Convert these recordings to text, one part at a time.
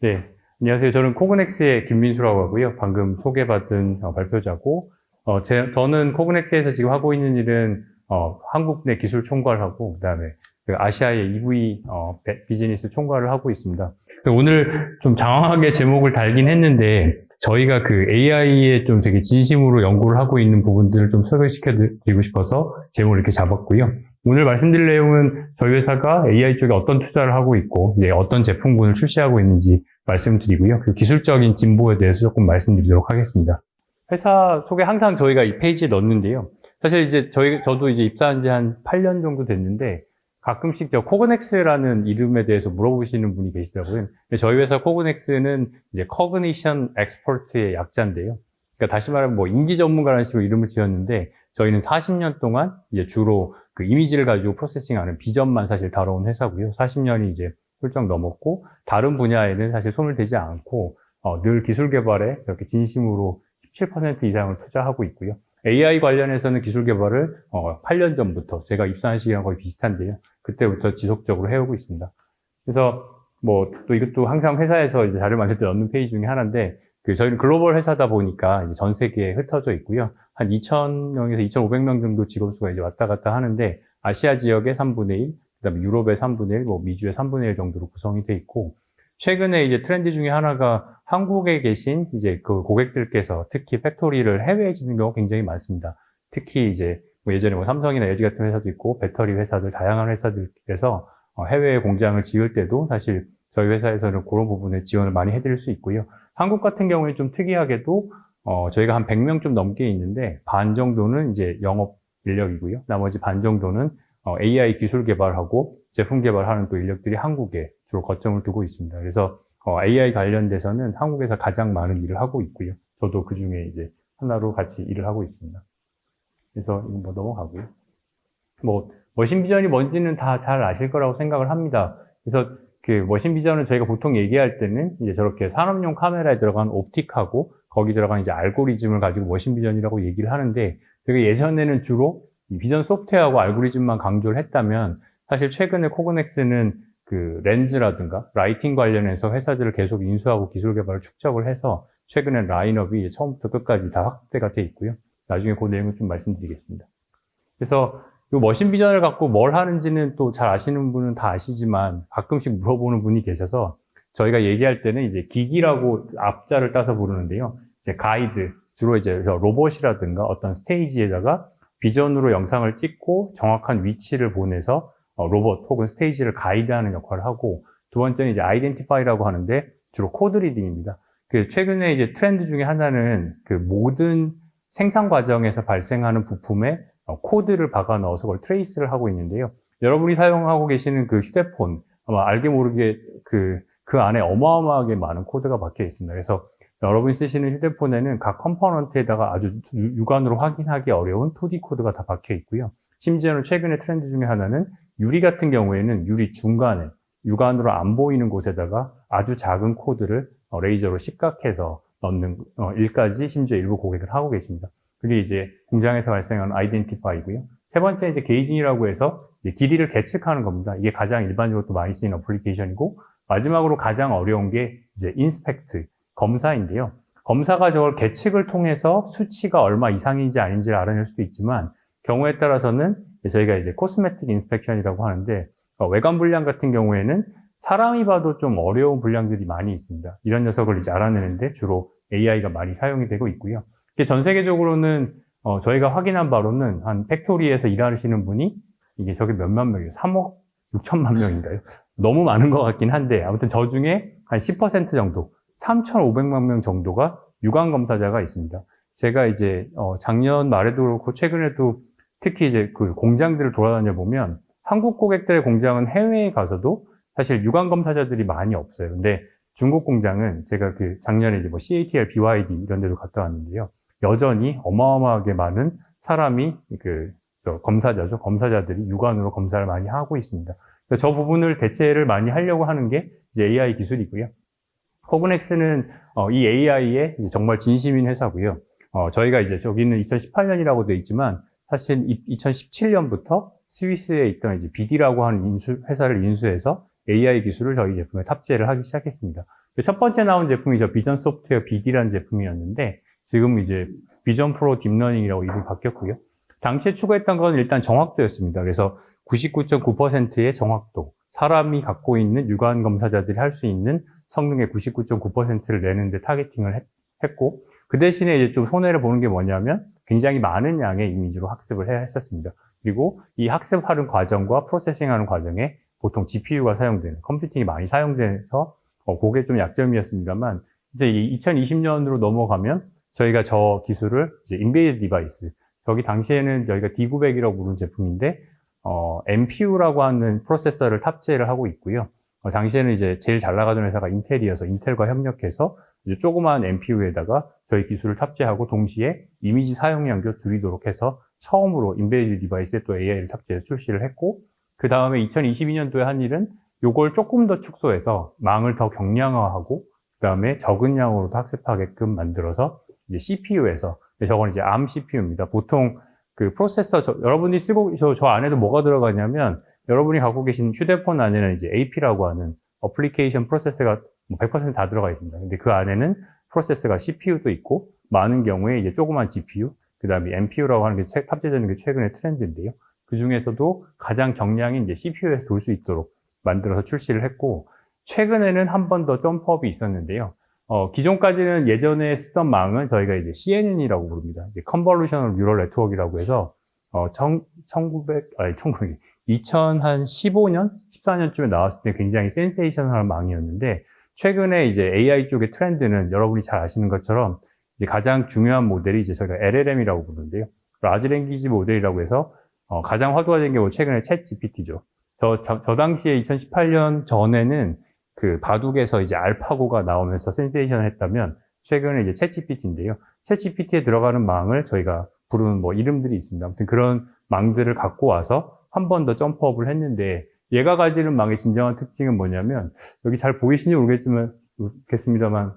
네, 안녕하세요. 저는 코그넥스의 김민수라고 하고요. 방금 소개받은 어, 발표자고, 어, 제, 저는 코그넥스에서 지금 하고 있는 일은 어, 한국 내 기술 총괄하고, 그 다음에 그 아시아의 EV 어, 배- 비즈니스 총괄을 하고 있습니다. 오늘 좀 장황하게 제목을 달긴 했는데, 저희가 그 AI에 좀 되게 진심으로 연구를 하고 있는 부분들을 좀 소개시켜 드리고 싶어서 제목을 이렇게 잡았고요. 오늘 말씀드릴 내용은 저희 회사가 AI 쪽에 어떤 투자를 하고 있고, 이제 어떤 제품군을 출시하고 있는지 말씀드리고요. 그 기술적인 진보에 대해서 조금 말씀드리도록 하겠습니다. 회사 소개 항상 저희가 이 페이지에 넣는데요. 사실 이제 저희, 저도 이제 입사한 지 한 8년 정도 됐는데, 가끔씩 저 코그넥스라는 이름에 대해서 물어보시는 분이 계시더라고요. 저희 회사 코그넥스는 이제 Cognition Expert의 약자인데요. 그러니까 다시 말하면 뭐 인지 전문가라는 식으로 이름을 지었는데, 저희는 40년 동안 이제 주로 그 이미지를 가지고 프로세싱하는 비전만 사실 다뤄온 회사고요. 40년이 이제 훌쩍 넘었고, 다른 분야에는 사실 손을 대지 않고, 어, 늘 기술 개발에 이렇게 진심으로 17% 이상을 투자하고 있고요. AI 관련해서는 기술 개발을 어, 8년 전부터 제가 입사한 시기랑 거의 비슷한데요. 그때부터 지속적으로 해오고 있습니다. 그래서 뭐 또 이것도 항상 회사에서 이제 자료 만들 때 넣는 페이지 중에 하나인데 그 저희는 글로벌 회사다 보니까 전 세계에 흩어져 있고요. 한 2,000명에서 2,500명 정도 직원 수가 이제 왔다 갔다 하는데 아시아 지역의 3분의 1, 그다음에 유럽의 3분의 1, 뭐 미주의 3분의 1 정도로 구성이 돼 있고 최근에 이제 트렌드 중에 하나가 한국에 계신 이제 그 고객들께서 특히 팩토리를 해외에 짓는 경우가 굉장히 많습니다. 특히 이제 뭐 예전에 뭐 삼성이나 LG 같은 회사도 있고 배터리 회사들 다양한 회사들께서 어, 해외에 공장을 지을 때도 사실 저희 회사에서는 그런 부분에 지원을 많이 해드릴 수 있고요. 한국 같은 경우에 좀 특이하게도 어, 저희가 한 100명 좀 넘게 있는데 반 정도는 이제 영업 인력이고요. 나머지 반 정도는 어, AI 기술 개발하고 제품 개발하는 또 인력들이 한국에 주로 거점을 두고 있습니다. 그래서 어, AI 관련돼서는 한국에서 가장 많은 일을 하고 있고요. 저도 그 중에 이제 하나로 같이 일을 하고 있습니다. 그래서 이거 뭐 넘어가고요. 뭐 머신 비전이 뭔지는 다 잘 아실 거라고 생각을 합니다. 그래서 그 머신 비전을 저희가 보통 얘기할 때는 이제 저렇게 산업용 카메라에 들어간 옵틱하고 거기 들어간 이제 알고리즘을 가지고 머신 비전이라고 얘기를 하는데 되게 예전에는 주로 이 비전 소프트웨어하고 알고리즘만 강조를 했다면 사실 최근에 코그넥스는 그 렌즈라든가 라이팅 관련해서 회사들을 계속 인수하고 기술 개발을 축적을 해서 최근에 라인업이 처음부터 끝까지 다 확대가 돼 있고요. 나중에 그 내용을 좀 말씀드리겠습니다. 그래서 이 머신 비전을 갖고 뭘 하는지는 또 잘 아시는 분은 다 아시지만 가끔씩 물어보는 분이 계셔서 저희가 얘기할 때는 이제 기기라고 앞자를 따서 부르는데요. 이제 가이드, 주로 이제 저 로봇이라든가 어떤 스테이지에다가 비전으로 영상을 찍고 정확한 위치를 보내서 어, 로봇 혹은 스테이지를 가이드하는 역할을 하고 두 번째는 이제 아이덴티파이라고 하는데 주로 코드 리딩입니다. 그 최근에 이제 트렌드 중에 하나는 그 모든 생산 과정에서 발생하는 부품에 어, 코드를 박아 넣어서 그걸 트레이스를 하고 있는데요. 여러분이 사용하고 계시는 그 휴대폰 아마 알게 모르게 그, 그 안에 어마어마하게 많은 코드가 박혀 있습니다. 그래서 여러분이 쓰시는 휴대폰에는 각 컴포넌트에다가 아주 유- 육안으로 확인하기 어려운 2D 코드가 다 박혀 있고요. 심지어는 최근의 트렌드 중에 하나는 유리 같은 경우에는 유리 중간에 육안으로 안 보이는 곳에다가 아주 작은 코드를 어, 레이저로 식각해서 넣는 어, 일까지 심지어 일부 고객을 하고 계십니다. 그게 이제 공장에서 발생하는 아이덴티파이고요. 세 번째 이제 게이징이라고 해서 이제 길이를 계측하는 겁니다. 이게 가장 일반적으로 또 많이 쓰이는 어플리케이션이고 마지막으로 가장 어려운 게 이제 인스펙트 검사인데요. 검사가 저걸 계측을 통해서 수치가 얼마 이상인지 아닌지를 알아낼 수도 있지만 경우에 따라서는 저희가 이제 코스메틱 인스펙션이라고 하는데 어, 외관 불량 같은 경우에는 사람이 봐도 좀 어려운 불량들이 많이 있습니다. 이런 녀석을 이제 알아내는데 주로 AI가 많이 사용이 되고 있고요. 전 세계적으로는 어, 저희가 확인한 바로는 한 팩토리에서 일하시는 분이 이게 저게 몇만 명이에요. 3억 6천만 명인가요? 너무 많은 것 같긴 한데 아무튼 저 중에 한 10% 정도 3,500만 명 정도가 유관 검사자가 있습니다. 제가 이제 어, 작년 말에도 그렇고 최근에도 특히 이제 그 공장들을 돌아다녀 보면 한국 고객들의 공장은 해외에 가서도 사실 유관 검사자들이 많이 없어요. 근데 중국 공장은 제가 그 작년에 이제 뭐 CATL, BYD 이런 데도 갔다 왔는데요. 여전히 어마어마하게 많은 사람이 그, 저 검사자죠. 검사자들이 육안으로 검사를 많이 하고 있습니다. 저 부분을 대체를 많이 하려고 하는 게 이제 AI 기술이고요. 코그넥스는 어, 이 AI에 정말 진심인 회사고요. 어, 저희가 이제 저기는 2018년이라고 되어 있지만 사실 2017년부터 스위스에 있던 이제 BD라고 하는 인수, 회사를 인수해서 AI 기술을 저희 제품에 탑재를 하기 시작했습니다. 첫 번째 나온 제품이 저 비전 소프트웨어 BD라는 제품이었는데 지금 이제 비전 프로 딥러닝이라고 이름이 바뀌었고요. 당시에 추구했던 건 일단 정확도였습니다. 그래서 99.9%의 정확도, 사람이 갖고 있는 유관 검사자들이 할 수 있는 성능의 99.9%를 내는데 타겟팅을 했, 했고 그 대신에 이제 좀 손해를 보는 게 뭐냐면 굉장히 많은 양의 이미지로 학습을 해야 했었습니다. 그리고 이 학습하는 과정과 프로세싱하는 과정에 보통 GPU가 사용되는 컴퓨팅이 많이 사용돼서 어, 그게 좀 약점이었습니다만 이제 2020년으로 넘어가면 저희가 저 기술을 이제 인베이드 디바이스 저기 당시에는 저희가 D900이라고 부르는 제품인데 어, MPU라고 하는 프로세서를 탑재를 하고 있고요. 어, 당시에는 이제 제일 잘 나가던 회사가 인텔이어서 인텔과 협력해서 이제 조그마한 MPU에다가 저희 기술을 탑재하고 동시에 이미지 사용량도 줄이도록 해서 처음으로 인베이드 디바이스에 또 AI를 탑재해서 출시를 했고 그 다음에 2022년도에 한 일은 요걸 조금 더 축소해서 망을 더 경량화하고 그 다음에 적은 양으로도 학습하게끔 만들어서 이제 CPU에서 저건 이제 ARM CPU입니다. 보통 그 프로세서 저- 여러분이 쓰고 저, 저 안에도 뭐가 들어가냐면 여러분이 갖고 계신 휴대폰 안에는 이제 AP라고 하는 어플리케이션 프로세서가 100%다 들어가 있습니다. 근데 그 안에는 프로세서가 CPU도 있고 많은 경우에 이제 조그만 GPU, 그 다음에 NPU라고 하는 게 채- 탑재되는 게 최근의 트렌드인데요. 그 중에서도 가장 경량인 이제 CPU에서 돌 수 있도록 만들어서 출시를 했고 최근에는 한 번 더 점프업이 있었는데요. 어, 기존까지는 예전에 쓰던 망은 저희가 이제 CNN이라고 부릅니다. 이제 Convolutional Neural Network이라고 해서 어, 청, 1900, 아니, 1900, 2015년, 14년쯤에 나왔을 때 굉장히 센세이셔널한 망이었는데 최근에 이제 AI 쪽의 트렌드는 여러분이 잘 아시는 것처럼 가장 중요한 모델이 이제 저희가 LLM이라고 부르는데요. 라지 랭귀지 모델이라고 해서 어, 가장 화두가 된 게 최근에 챗 GPT죠. 저, 저, 저 당시에 2018년 전에는 그 바둑에서 이제 알파고가 나오면서 센세이션 했다면 최근에 이제 챗 GPT인데요. 챗 GPT에 들어가는 망을 저희가 부르는 뭐 이름들이 있습니다. 아무튼 그런 망들을 갖고 와서 한 번 더 점프업을 했는데 얘가 가지는 망의 진정한 특징은 뭐냐면 여기 잘 보이시는지 모르겠지만 모르겠습니다만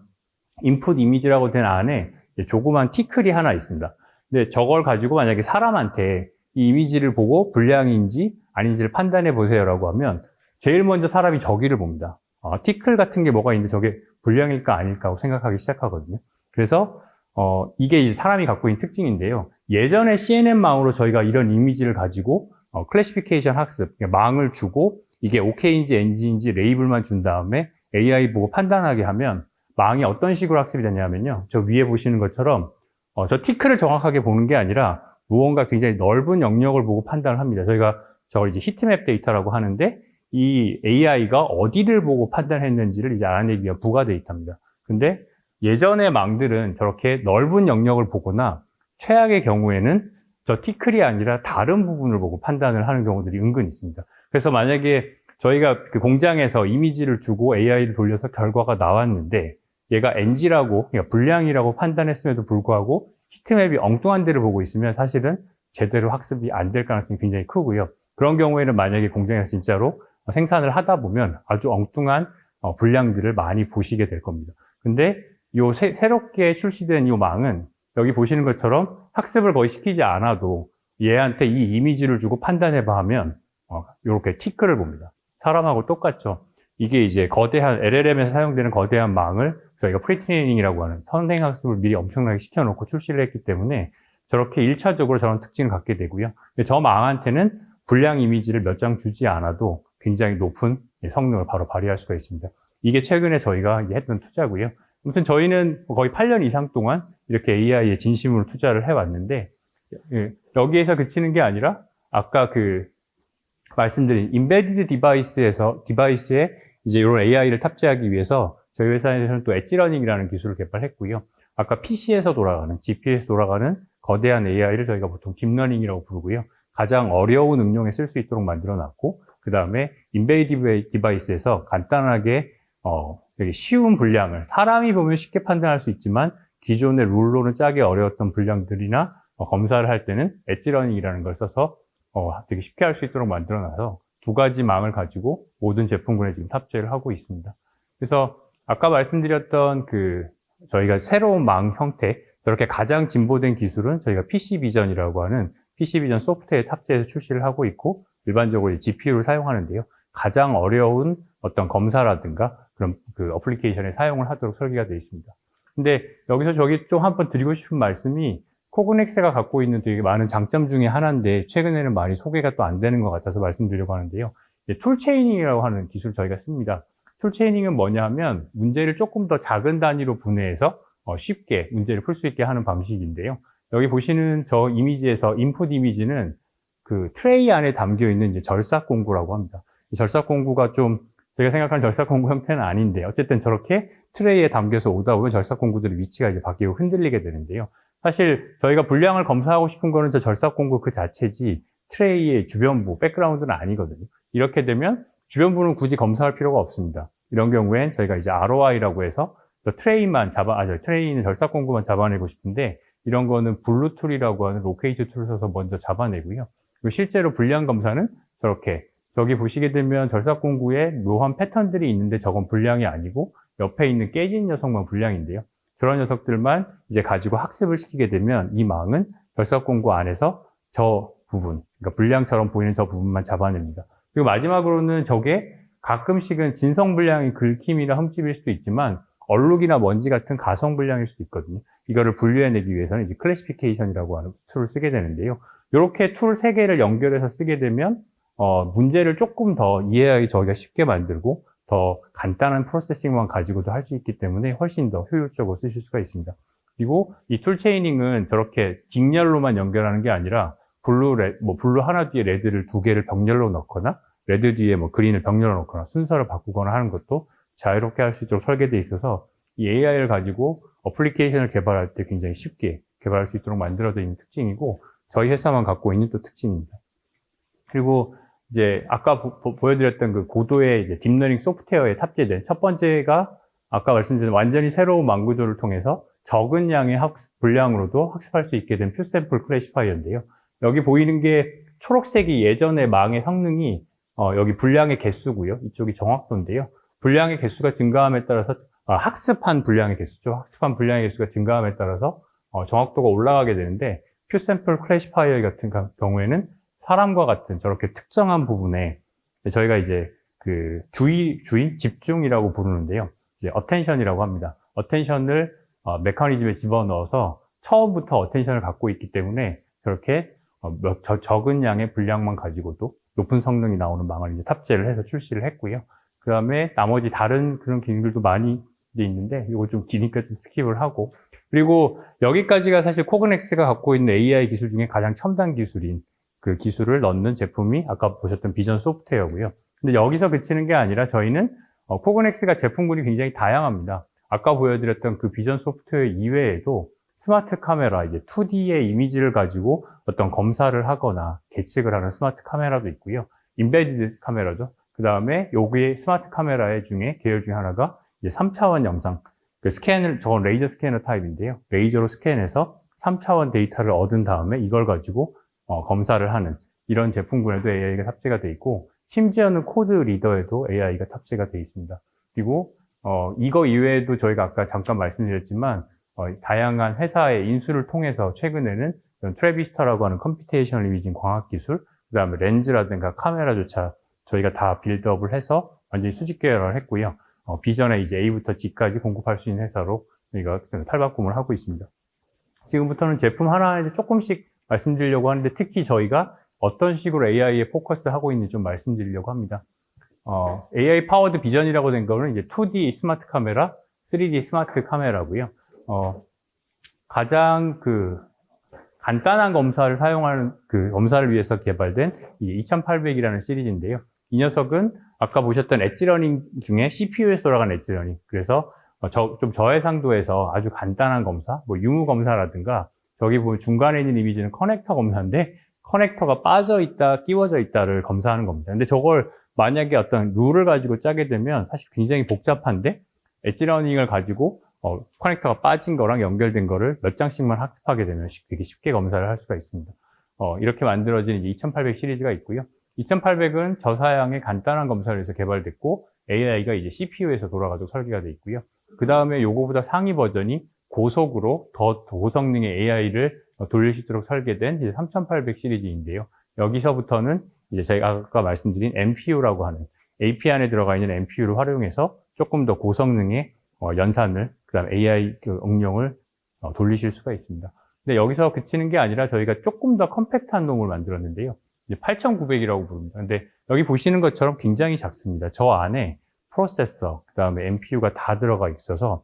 인풋 이미지라고 된 안에 조그만 티클이 하나 있습니다. 근데 저걸 가지고 만약에 사람한테 이 이미지를 보고 불량인지 아닌지를 판단해 보세요라고 하면 제일 먼저 사람이 저기를 봅니다. 어, 티클 같은 게 뭐가 있는데 저게 불량일까 아닐까 하고 생각하기 시작하거든요. 그래서 어, 이게 사람이 갖고 있는 특징인데요. 예전에 CNN망으로 저희가 이런 이미지를 가지고 어, 클래시피케이션 학습, 그러니까 망을 주고 이게 OK인지 NG인지 레이블만 준 다음에 AI 보고 판단하게 하면 망이 어떤 식으로 학습이 되냐면요. 저 위에 보시는 것처럼 어, 저 티클을 정확하게 보는 게 아니라 무언가 굉장히 넓은 영역을 보고 판단을 합니다. 저희가 저걸 이제 히트맵 데이터라고 하는데 이 AI가 어디를 보고 판단했는지를 이제 알아내기 위한 부가 데이터입니다. 근데 예전의 망들은 저렇게 넓은 영역을 보거나 최악의 경우에는 저 티클이 아니라 다른 부분을 보고 판단을 하는 경우들이 은근 있습니다. 그래서 만약에 저희가 그 공장에서 이미지를 주고 AI를 돌려서 결과가 나왔는데 얘가 NG라고 그러니까 불량이라고 판단했음에도 불구하고 히트맵이 엉뚱한 데를 보고 있으면 사실은 제대로 학습이 안 될 가능성이 굉장히 크고요. 그런 경우에는 만약에 공장에서 진짜로 생산을 하다 보면 아주 엉뚱한 어, 불량들을 많이 보시게 될 겁니다. 근데 요 새, 새롭게 출시된 이 망은 여기 보시는 것처럼 학습을 거의 시키지 않아도 얘한테 이 이미지를 주고 판단해봐 하면 어, 이렇게 티크를 봅니다. 사람하고 똑같죠. 이게 이제 거대한 LLM에서 사용되는 거대한 망을 저희가 프리트레이닝이라고 하는 선생 학습을 미리 엄청나게 시켜놓고 출시를 했기 때문에 저렇게 1차적으로 저런 특징을 갖게 되고요. 저 망한테는 불량 이미지를 몇 장 주지 않아도 굉장히 높은 성능을 바로 발휘할 수가 있습니다. 이게 최근에 저희가 했던 투자고요. 아무튼 저희는 거의 8년 이상 동안 이렇게 AI에 진심으로 투자를 해왔는데 예, 여기에서 그치는 게 아니라 아까 그 말씀드린 인베디드 디바이스에서 디바이스에 이제 이런 AI를 탑재하기 위해서 저희 회사에서는 또 엣지러닝이라는 기술을 개발했고요. 아까 PC에서 돌아가는 GPU에서 돌아가는 거대한 AI를 저희가 보통 딥러닝이라고 부르고요. 가장 어려운 응용에 쓸 수 있도록 만들어 놨고 그 다음에 인베이드 디바이스에서 간단하게 어, 되게 쉬운 분량을 사람이 보면 쉽게 판단할 수 있지만 기존의 룰로는 짜기 어려웠던 분량들이나 어, 검사를 할 때는 엣지러닝이라는 걸 써서 어, 되게 쉽게 할 수 있도록 만들어놔서 두 가지 망을 가지고 모든 제품군에 지금 탑재를 하고 있습니다. 그래서 아까 말씀드렸던 그 저희가 새로운 망 형태 저렇게 가장 진보된 기술은 저희가 PC 비전이라고 하는 PC 비전 소프트웨어 탑재해서 출시를 하고 있고 일반적으로 GPU를 사용하는데요. 가장 어려운 어떤 검사라든가 그런 그 어플리케이션에 사용을 하도록 설계가 되어 있습니다. 근데 여기서 저기 좀 한번 드리고 싶은 말씀이 코그넥스가 갖고 있는 되게 많은 장점 중에 하나인데 최근에는 많이 소개가 또 안 되는 것 같아서 말씀드리려고 하는데요. 툴체이닝이라고 하는 기술 저희가 씁니다. 툴체이닝은 뭐냐 하면 문제를 조금 더 작은 단위로 분해해서 어, 쉽게 문제를 풀 수 있게 하는 방식인데요. 여기 보시는 저 이미지에서 인풋 이미지는 그 트레이 안에 담겨 있는 이제 절삭 공구라고 합니다. 이 절삭 공구가 좀 제가 생각하는 절삭 공구 형태는 아닌데 어쨌든 저렇게 트레이에 담겨서 오다 보면 절삭 공구들의 위치가 이제 바뀌고 흔들리게 되는데요. 사실 저희가 분량을 검사하고 싶은 거는 저 절삭 공구 그 자체지 트레이의 주변부, 백그라운드는 아니거든요. 이렇게 되면 주변부는 굳이 검사할 필요가 없습니다. 이런 경우엔 저희가 이제 ROI라고 해서 저 트레이만 잡아, 아, 저 트레이는 절삭 공구만 잡아내고 싶은데 이런 거는 블루 툴이라고 하는 로케이트 툴을 써서 먼저 잡아내고요. 그리고 실제로 분량 검사는 저렇게 저기 보시게 되면 절삭 공구에 묘한 패턴들이 있는데 저건 분량이 아니고 옆에 있는 깨진 녀석만 분량인데요. 그런 녀석들만 이제 가지고 학습을 시키게 되면 이 망은 절삭 공구 안에서 저 부분, 그러니까 분량처럼 보이는 저 부분만 잡아냅니다. 그리고 마지막으로는 저게 가끔씩은 진성 분량이 긁힘이나 흠집일 수도 있지만 얼룩이나 먼지 같은 가성 분량일 수도 있거든요. 이거를 분류해내기 위해서는 이제 클래시피케이션이라고 하는 툴을 쓰게 되는데요. 이렇게 툴 세 개를 연결해서 쓰게 되면 어, 문제를 조금 더 이해하기 저희가 쉽게 만들고 더 간단한 프로세싱만 가지고도 할 수 있기 때문에 훨씬 더 효율적으로 쓰실 수가 있습니다. 그리고 이 툴 체이닝은 저렇게 직렬로만 연결하는 게 아니라 블루, 레, 뭐 블루 하나 뒤에 레드를 두 개를 병렬로 넣거나 레드 뒤에 뭐 그린을 병렬로 넣거나 순서를 바꾸거나 하는 것도 자유롭게 할 수 있도록 설계되어 있어서 이 AI를 가지고 어플리케이션을 개발할 때 굉장히 쉽게 개발할 수 있도록 만들어져 있는 특징이고 저희 회사만 갖고 있는 또 특징입니다. 그리고 이제 아까 보, 여드렸던그 고도의 이제 딥러닝 소프트웨어에 탑재된 첫 번째가 아까 말씀드린 완전히 새로운 망구조를 통해서 적은 양의 학습, 분량으로도 학습할 수 있게 된 퓨샘플 클래시파이어인데요. 여기 보이는 게 초록색이 예전의 망의 성능이 어, 여기 분량의 개수고요. 이쪽이 정확도인데요. 분량의 개수가 증가함에 따라서 아, 학습한 분량의 개수죠. 학습한 분량의 개수가 증가함에 따라서 어, 정확도가 올라가게 되는데 퓨 샘플 클래시파이어 같은 가- 경우에는 사람과 같은 저렇게 특정한 부분에 저희가 이제 그 주의, 주의, 집중이라고 부르는데요. 이제 어텐션이라고 합니다. 어텐션을 어, 메커니즘에 집어넣어서 처음부터 어텐션을 갖고 있기 때문에 저렇게 어, 몇- 저- 적은 양의 분량만 가지고도 높은 성능이 나오는 망을 이제 탑재를 해서 출시를 했고요. 그 다음에 나머지 다른 그런 기능들도 많이 있는데 이거 좀 기니까 좀 스킵을 하고 그리고 여기까지가 사실 코그넥스가 갖고 있는 AI 기술 중에 가장 첨단 기술인 그 기술을 넣는 제품이 아까 보셨던 비전 소프트웨어고요. 근데 여기서 그치는 게 아니라 저희는 어, 코그넥스가 제품군이 굉장히 다양합니다. 아까 보여드렸던 그 비전 소프트웨어 이외에도 스마트 카메라, 이제 2D의 이미지를 가지고 어떤 검사를 하거나 계측을 하는 스마트 카메라도 있고요. 인베디드 카메라죠. 그 다음에 여기에 스마트 카메라의 중에 계열 중에 하나가 이제 3차원 영상, 그 스캔을, 저건 레이저 스캐너 타입인데요. 레이저로 스캔해서 3차원 데이터를 얻은 다음에 이걸 가지고 어, 검사를 하는 이런 제품군에도 AI가 탑재가 되어 있고, 심지어는 코드 리더에도 AI가 탑재가 되어 있습니다. 그리고 어, 이거 이외에도 저희가 아까 잠깐 말씀드렸지만 어, 다양한 회사의 인수를 통해서 최근에는 트레비스터라고 하는 컴퓨테이셔널 이미징 광학 기술, 그 다음에 렌즈라든가 카메라조차 저희가 다 빌드업을 해서 완전히 수직 계열화를 했고요. 어, 비전에 이제 A부터 G까지 공급할 수 있는 회사로 저희가 탈바꿈을 하고 있습니다. 지금부터는 제품 하나에 조금씩 말씀드리려고 하는데 특히 저희가 어떤 식으로 AI에 포커스 하고 있는지 좀 말씀드리려고 합니다. 어, AI 파워드 비전이라고 된 거는 이제 2D 스마트 카메라, 3D 스마트 카메라고요. 어, 가장 그 간단한 검사를 사용하는 그 검사를 위해서 개발된 이 2800이라는 시리즈인데요. 이 녀석은 아까 보셨던 엣지러닝 중에 CPU에서 돌아가는 엣지러닝. 그래서 어, 저, 좀 저해상도에서 아주 간단한 검사, 뭐 유무 검사라든가 저기 보면 중간에 있는 이미지는 커넥터 검사인데 커넥터가 빠져 있다, 끼워져 있다를 검사하는 겁니다. 근데 저걸 만약에 어떤 룰을 가지고 짜게 되면 사실 굉장히 복잡한데 엣지러닝을 가지고 어, 커넥터가 빠진 거랑 연결된 거를 몇 장씩만 학습하게 되면 쉽- 되게 쉽게 검사를 할 수가 있습니다. 어, 이렇게 만들어진 2800 시리즈가 있고요. 2800은 저사양의 간단한 검사를 위해서 개발됐고 AI가 이제 CPU에서 돌아가도록 설계가 되어 있고요. 그 다음에 요거보다 상위 버전이 고속으로 더 고성능의 AI를 돌릴 수 있도록 설계된 이제 3800 시리즈인데요. 여기서부터는 이제 제가 아까 말씀드린 MPU라고 하는 AP 안에 들어가 있는 MPU를 활용해서 조금 더 고성능의 어, 연산을, 그 다음 AI 그 응용을 어, 돌리실 수가 있습니다. 근데 여기서 그치는 게 아니라 저희가 조금 더 컴팩트한 놈을 만들었는데요. 이제 8900이라고 부릅니다. 근데 여기 보시는 것처럼 굉장히 작습니다. 저 안에 프로세서, 그 다음에 MPU가 다 들어가 있어서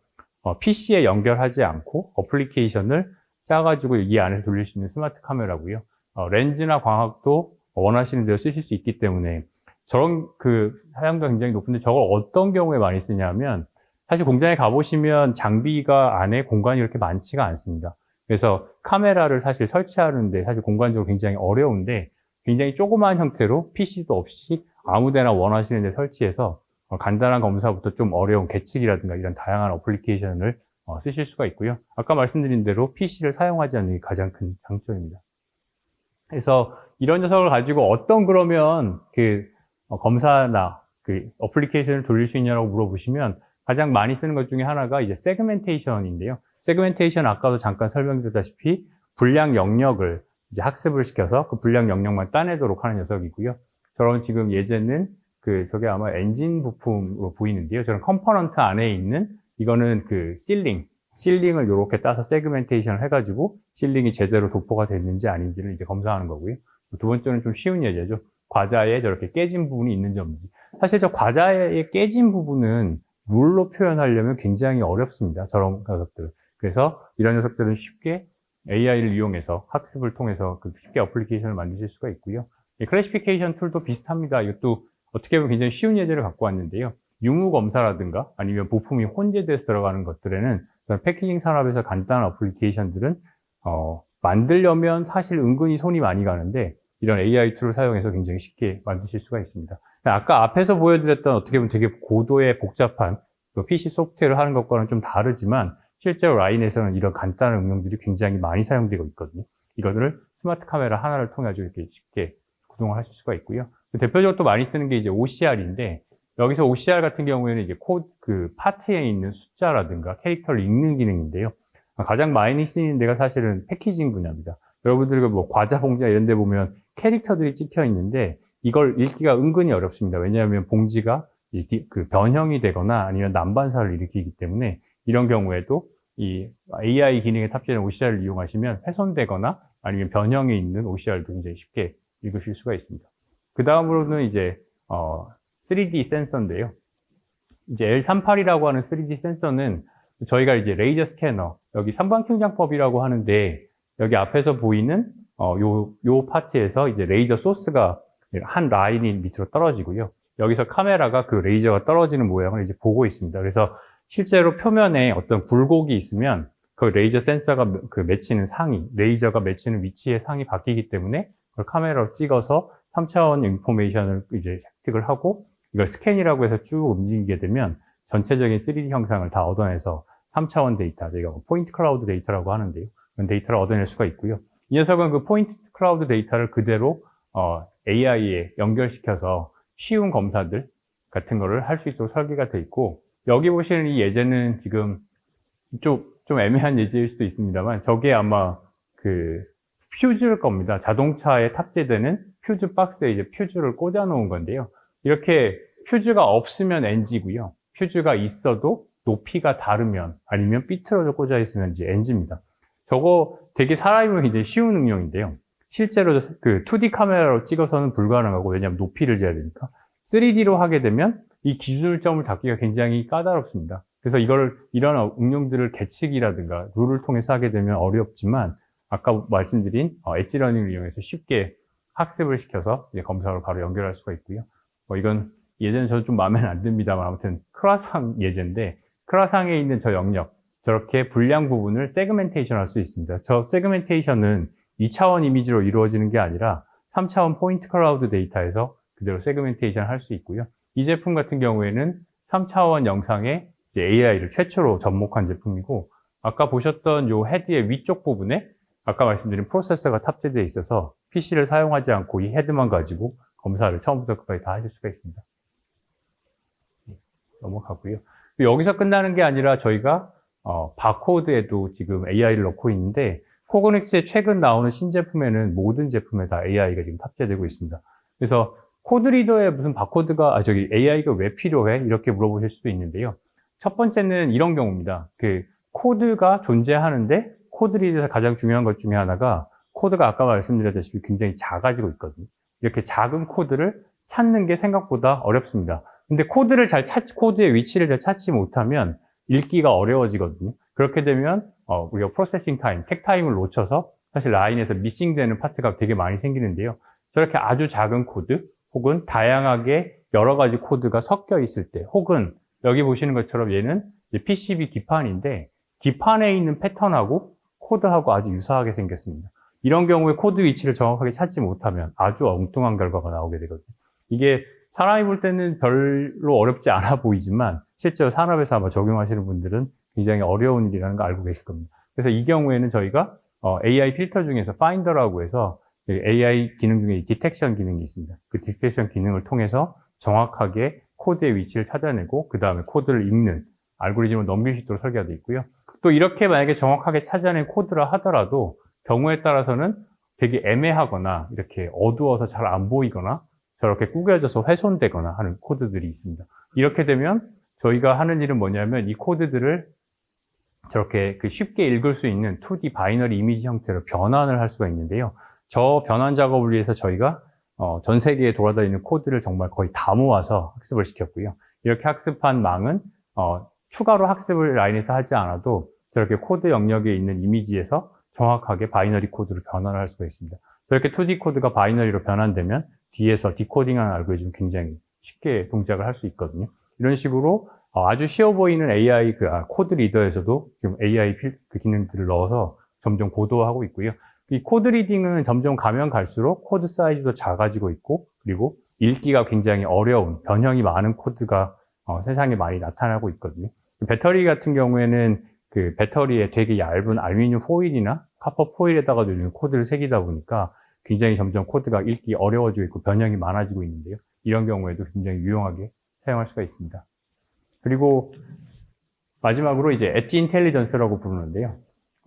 PC에 연결하지 않고 어플리케이션을 짜가지고 이 안에서 돌릴 수 있는 스마트 카메라고요. 어, 렌즈나 광학도 원하시는 대로 쓰실 수 있기 때문에 저런 그 사양도가 굉장히 높은데 저걸 어떤 경우에 많이 쓰냐면 사실 공장에 가보시면 장비가 안에 공간이 이렇게 많지가 않습니다. 그래서 카메라를 사실 설치하는데 사실 공간적으로 굉장히 어려운데 굉장히 조그마한 형태로 PC도 없이 아무데나 원하시는 데 설치해서 어, 간단한 검사부터 좀 어려운 계측이라든가 이런 다양한 어플리케이션을 어, 쓰실 수가 있고요. 아까 말씀드린 대로 PC를 사용하지 않는 게 가장 큰 장점입니다. 그래서 이런 녀석을 가지고 어떤 그러면 그 어, 검사나 그 어플리케이션을 돌릴 수 있냐고 물어보시면 가장 많이 쓰는 것 중에 하나가 이제 세그멘테이션인데요. 세그멘테이션 아까도 잠깐 설명드렸다시피 분량 영역을 이제 학습을 시켜서 그 분량 영역만 따내도록 하는 녀석이고요. 저런 지금 예제는 그 저게 아마 엔진 부품으로 보이는데요. 저런 컴포넌트 안에 있는 이거는 그 실링, 실링을 이렇게 따서 세그멘테이션을 해가지고 실링이 제대로 도포가 됐는지 아닌지를 이제 검사하는 거고요. 두 번째는 좀 쉬운 예제죠. 과자에 저렇게 깨진 부분이 있는지 없는지. 사실 저 과자에 깨진 부분은 물로 표현하려면 굉장히 어렵습니다. 저런 녀석들. 그래서 이런 녀석들은 쉽게 AI를 이용해서 학습을 통해서 그 쉽게 어플리케이션을 만드실 수가 있고요. 클래시피케이션 툴도 비슷합니다. 이것도 어떻게 보면 굉장히 쉬운 예제를 갖고 왔는데요. 유무 검사라든가 아니면 부품이 혼재돼서 들어가는 것들에는 패키징 산업에서 간단한 어플리케이션들은 어, 만들려면 사실 은근히 손이 많이 가는데 이런 AI 툴을 사용해서 굉장히 쉽게 만드실 수가 있습니다. 아까 앞에서 보여드렸던 어떻게 보면 되게 고도의 복잡한 그 PC 소프트웨어를 하는 것과는 좀 다르지만 실제로 라인에서는 이런 간단한 응용들이 굉장히 많이 사용되고 있거든요. 이것을 스마트 카메라 하나를 통해 서 이렇게 쉽게 구동을 하실 수가 있고요. 대표적으로 또 많이 쓰는 게 이제 OCR인데 여기서 OCR 같은 경우에는 이제 코드 그 파트에 있는 숫자라든가 캐릭터를 읽는 기능인데요. 가장 많이 쓰이는 데가 사실은 패키징 분야입니다. 여러분들 뭐 과자 봉지나 이런 데 보면 캐릭터들이 찍혀 있는데 이걸 읽기가 은근히 어렵습니다. 왜냐하면 봉지가 그 변형이 되거나 아니면 난반사를 일으키기 때문에 이런 경우에도 이 AI 기능에 탑재된 OCR을 이용하시면 훼손되거나 아니면 변형이 있는 OCR도 굉장히 쉽게 읽으실 수가 있습니다. 그 다음으로는 이제 어, 3D 센서인데요. 이제 L38이라고 하는 3D 센서는 저희가 이제 레이저 스캐너, 여기 삼방충장법이라고 하는데 여기 앞에서 보이는 어, 요, 요 파트에서 이제 레이저 소스가 한 라인이 밑으로 떨어지고요. 여기서 카메라가 그 레이저가 떨어지는 모양을 이제 보고 있습니다. 그래서 실제로 표면에 어떤 굴곡이 있으면 그 레이저 센서가 그 맺히는 상이, 레이저가 맺히는 위치의 상이 바뀌기 때문에 그걸 카메라로 찍어서 3차원 인포메이션을 이제 획득을 하고 이걸 스캔이라고 해서 쭉 움직이게 되면 전체적인 3D 형상을 다 얻어내서 3차원 데이터, 저희가 뭐 포인트 클라우드 데이터라고 하는데요. 그런 데이터를 얻어낼 수가 있고요. 이 녀석은 그 포인트 클라우드 데이터를 그대로 어, AI에 연결시켜서 쉬운 검사들 같은 거를 할 수 있도록 설계가 되어 있고 여기 보시는 이 예제는 지금 좀, 좀 애매한 예제일 수도 있습니다만 저게 아마 그 퓨즈일 겁니다. 자동차에 탑재되는 퓨즈 박스에 이제 퓨즈를 꽂아 놓은 건데요. 이렇게 퓨즈가 없으면 NG고요. 퓨즈가 있어도 높이가 다르면 아니면 삐뚤어져 꽂아 있으면 이제 NG입니다. 저거 되게 사람이면 굉장히 쉬운 응용인데요. 실제로 그 2D 카메라로 찍어서는 불가능하고 왜냐하면 높이를 재야 되니까 3D로 하게 되면 이 기술점을 잡기가 굉장히 까다롭습니다. 그래서 이걸 이런 응용들을 계측이라든가 룰을 통해서 하게 되면 어렵지만 아까 말씀드린 어, 엣지러닝을 이용해서 쉽게 학습을 시켜서 검사로 바로 연결할 수가 있고요. 뭐 이건 예전에 저는 좀 마음에는 안 듭니다만 아무튼 크라상 예제인데 크라상에 있는 저 영역 저렇게 불량 부분을 세그멘테이션 할 수 있습니다. 저 세그멘테이션은 2차원 이미지로 이루어지는 게 아니라 3차원 포인트 클라우드 데이터에서 그대로 세그멘테이션 할 수 있고요. 이 제품 같은 경우에는 3차원 영상에 AI를 최초로 접목한 제품이고 아까 보셨던 요 헤드의 위쪽 부분에 아까 말씀드린 프로세서가 탑재되어 있어서 PC를 사용하지 않고 이 헤드만 가지고 검사를 처음부터 끝까지 다 하실 수가 있습니다. 네, 넘어가고요. 여기서 끝나는 게 아니라 저희가 어, 바코드에도 지금 AI를 넣고 있는데 코그닉스의 최근 나오는 신제품에는 모든 제품에 다 AI가 지금 탑재되고 있습니다. 그래서 코드 리더에 무슨 바코드가, 아, 저기 AI가 왜 필요해? 이렇게 물어보실 수도 있는데요. 첫 번째는 이런 경우입니다. 그 코드가 존재하는데 코드 리더에서 가장 중요한 것 중에 하나가 코드가 아까 말씀드렸다시피 굉장히 작아지고 있거든요. 이렇게 작은 코드를 찾는 게 생각보다 어렵습니다. 근데 코드를 잘 찾, 코드의 위치를 잘 찾지 못하면 읽기가 어려워지거든요. 그렇게 되면 어, 우리가 프로세싱 타임, 텍 타임을 놓쳐서 사실 라인에서 미싱되는 파트가 되게 많이 생기는데요. 저렇게 아주 작은 코드 혹은 다양하게 여러 가지 코드가 섞여 있을 때 혹은 여기 보시는 것처럼 얘는 PCB 기판인데 기판에 있는 패턴하고 코드하고 아주 유사하게 생겼습니다. 이런 경우에 코드 위치를 정확하게 찾지 못하면 아주 엉뚱한 결과가 나오게 되거든요. 이게 사람이 볼 때는 별로 어렵지 않아 보이지만 실제로 산업에서 아마 적용하시는 분들은 굉장히 어려운 일이라는 거 알고 계실 겁니다. 그래서 이 경우에는 저희가 어, AI 필터 중에서 파인더라고 해서 AI 기능 중에 디텍션 기능이 있습니다. 그 디텍션 기능을 통해서 정확하게 코드의 위치를 찾아내고 그 다음에 코드를 읽는 알고리즘을 넘길 수 있도록 설계가 되어 있고요. 또 이렇게 만약에 정확하게 찾아낸 코드라 하더라도 경우에 따라서는 되게 애매하거나 이렇게 어두워서 잘 안 보이거나 저렇게 구겨져서 훼손되거나 하는 코드들이 있습니다. 이렇게 되면 저희가 하는 일은 뭐냐면 이 코드들을 저렇게 그 쉽게 읽을 수 있는 2D 바이너리 이미지 형태로 변환을 할 수가 있는데요. 저 변환 작업을 위해서 저희가 어, 전 세계에 돌아다니는 코드를 정말 거의 다 모아서 학습을 시켰고요. 이렇게 학습한 망은 어, 추가로 학습을 라인에서 하지 않아도 저렇게 코드 영역에 있는 이미지에서 정확하게 바이너리 코드로 변환을 할 수가 있습니다. 저렇게 2D 코드가 바이너리로 변환되면 뒤에서 디코딩하는 알고리즘 굉장히 쉽게 동작을 할 수 있거든요. 이런 식으로 어, 아주 쉬워 보이는 AI 그 아, 코드 리더에서도 지금 AI 필, 그 기능들을 넣어서 점점 고도화하고 있고요. 이 코드 리딩은 점점 가면 갈수록 코드 사이즈도 작아지고 있고 그리고 읽기가 굉장히 어려운 변형이 많은 코드가 어, 세상에 많이 나타나고 있거든요. 배터리 같은 경우에는 그 배터리에 되게 얇은 알루미늄 포일이나 카퍼 포일에다가 넣는 코드를 새기다 보니까 굉장히 점점 코드가 읽기 어려워지고 있고 변형이 많아지고 있는데요. 이런 경우에도 굉장히 유용하게 사용할 수가 있습니다. 그리고 마지막으로 이제 엣지 인텔리전스라고 부르는데요.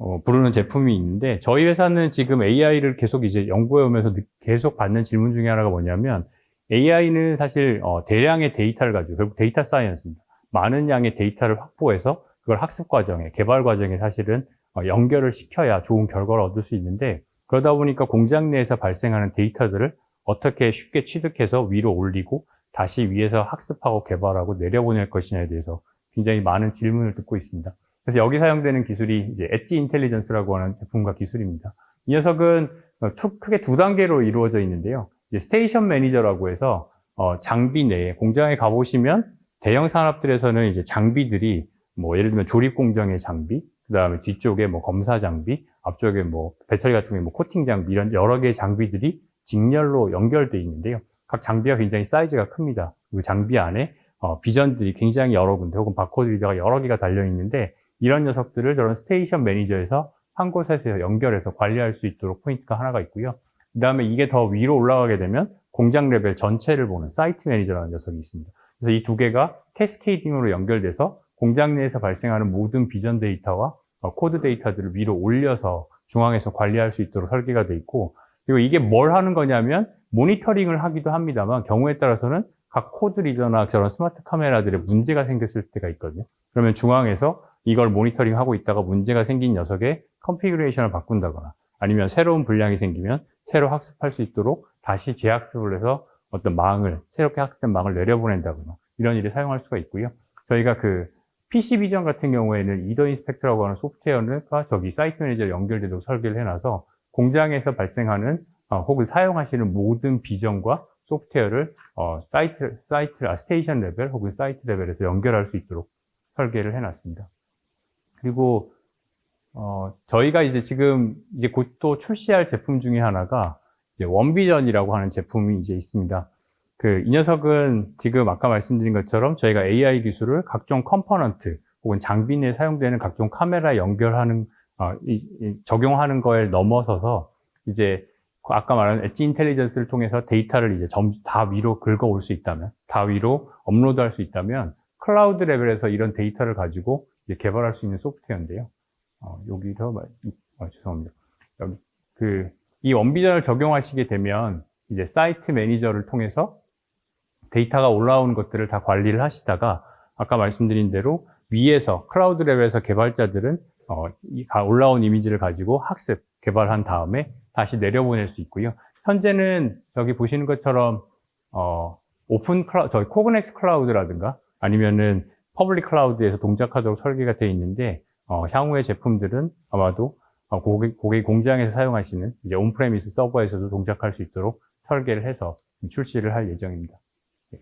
어, 부르는 제품이 있는데 저희 회사는 지금 AI를 계속 이제 연구해 오면서 계속 받는 질문 중에 하나가 뭐냐면 AI는 사실 어, 대량의 데이터를 가지고 결국 데이터 사이언스입니다. 많은 양의 데이터를 확보해서 그걸 학습 과정에 개발 과정에 사실은 어, 연결을 시켜야 좋은 결과를 얻을 수 있는데 그러다 보니까 공장 내에서 발생하는 데이터들을 어떻게 쉽게 취득해서 위로 올리고 다시 위에서 학습하고 개발하고 내려보낼 것이냐에 대해서 굉장히 많은 질문을 듣고 있습니다. 그래서 여기 사용되는 기술이 이제 엣지 인텔리전스라고 하는 제품과 기술입니다. 이 녀석은 어, 투, 크게 두 단계로 이루어져 있는데요. 스테이션 매니저라고 해서 어, 장비 내에 공장에 가보시면 대형 산업들에서는 이제 장비들이 뭐 예를 들면 조립 공정의 장비, 그 다음에 뒤쪽에 뭐 검사 장비, 앞쪽에 뭐 배터리 같은 경우에 뭐 코팅 장비 이런 여러 개의 장비들이 직렬로 연결되어 있는데요. 각 장비가 굉장히 사이즈가 큽니다. 그 장비 안에 어, 비전들이 굉장히 여러 군데 혹은 바코드 리더가 여러 개가 달려 있는데 이런 녀석들을 저런 스테이션 매니저에서 한 곳에서 연결해서 관리할 수 있도록 포인트가 하나가 있고요. 그 다음에 이게 더 위로 올라가게 되면 공장 레벨 전체를 보는 사이트 매니저라는 녀석이 있습니다. 그래서 이 두 개가 캐스케이딩으로 연결돼서 공장 내에서 발생하는 모든 비전 데이터와 어, 코드 데이터들을 위로 올려서 중앙에서 관리할 수 있도록 설계가 돼 있고 그리고 이게 뭘 하는 거냐면 모니터링을 하기도 합니다만 경우에 따라서는 각 코드 리더나 저런 스마트 카메라들에 문제가 생겼을 때가 있거든요. 그러면 중앙에서 이걸 모니터링 하고 있다가 문제가 생긴 녀석의 컨피그레이션을 바꾼다거나 아니면 새로운 분량이 생기면 새로 학습할 수 있도록 다시 재학습을 해서 어떤 망을 새롭게 학습된 망을 내려보낸다거나 이런 일에 사용할 수가 있고요. 저희가 그 PC 비전 같은 경우에는 이더 인스펙터라고 하는 소프트웨어가 저기 사이트 매니저 연결되도록 설계를 해놔서 공장에서 발생하는 어, 혹은 사용하시는 모든 비전과 소프트웨어를 어, 사이트, 사이트, 아, 스테이션 레벨 혹은 사이트 레벨에서 연결할 수 있도록 설계를 해놨습니다. 그리고 어, 저희가 이제 지금 이제 곧 또 출시할 제품 중에 하나가 이제 원비전이라고 하는 제품이 이제 있습니다. 그 이 녀석은 지금 아까 말씀드린 것처럼 저희가 AI 기술을 각종 컴포넌트 혹은 장비 내에 사용되는 각종 카메라 연결하는 어, 이, 이, 적용하는 거에 넘어서서 이제 아까 말한 엣지 인텔리전스를 통해서 데이터를 이제 점, 다 위로 긁어 올 수 있다면, 다 위로 업로드할 수 있다면, 클라우드 레벨에서 이런 데이터를 가지고 개발할 수 있는 소프트웨어인데요. 어, 여기서 어, 죄송합니다. 여기 그이 원비전을 적용하시게 되면 이제 사이트 매니저를 통해서 데이터가 올라오는 것들을 다 관리를 하시다가 아까 말씀드린 대로 위에서 클라우드 랩에서 개발자들은 어, 이 가- 올라온 이미지를 가지고 학습 개발한 다음에 다시 내려보낼 수 있고요. 현재는 여기 보시는 것처럼 어, 오픈 클라우드, 저희 코그넥스 클라우드라든가 아니면은 퍼블릭 클라우드에서 동작하도록 설계가 되어 있는데 어, 향후의 제품들은 아마도 어, 고객, 고객 공장에서 사용하시는 이제 온프레미스 서버에서도 동작할 수 있도록 설계를 해서 출시를 할 예정입니다. 네.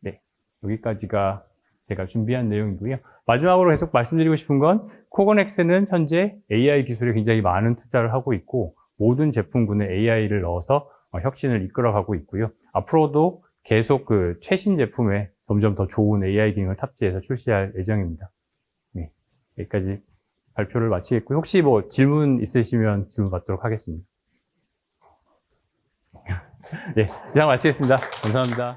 네, 여기까지가 제가 준비한 내용이고요. 마지막으로 계속 말씀드리고 싶은 건 코그넥스는 현재 AI 기술에 굉장히 많은 투자를 하고 있고 모든 제품군에 AI를 넣어서 어, 혁신을 이끌어가고 있고요. 앞으로도 계속 그 최신 제품에 점점 더 좋은 AI 기능을 탑재해서 출시할 예정입니다. 네, 여기까지 발표를 마치겠고요. 혹시 뭐 질문 있으시면 질문 받도록 하겠습니다. 네, 이상 마치겠습니다. 감사합니다.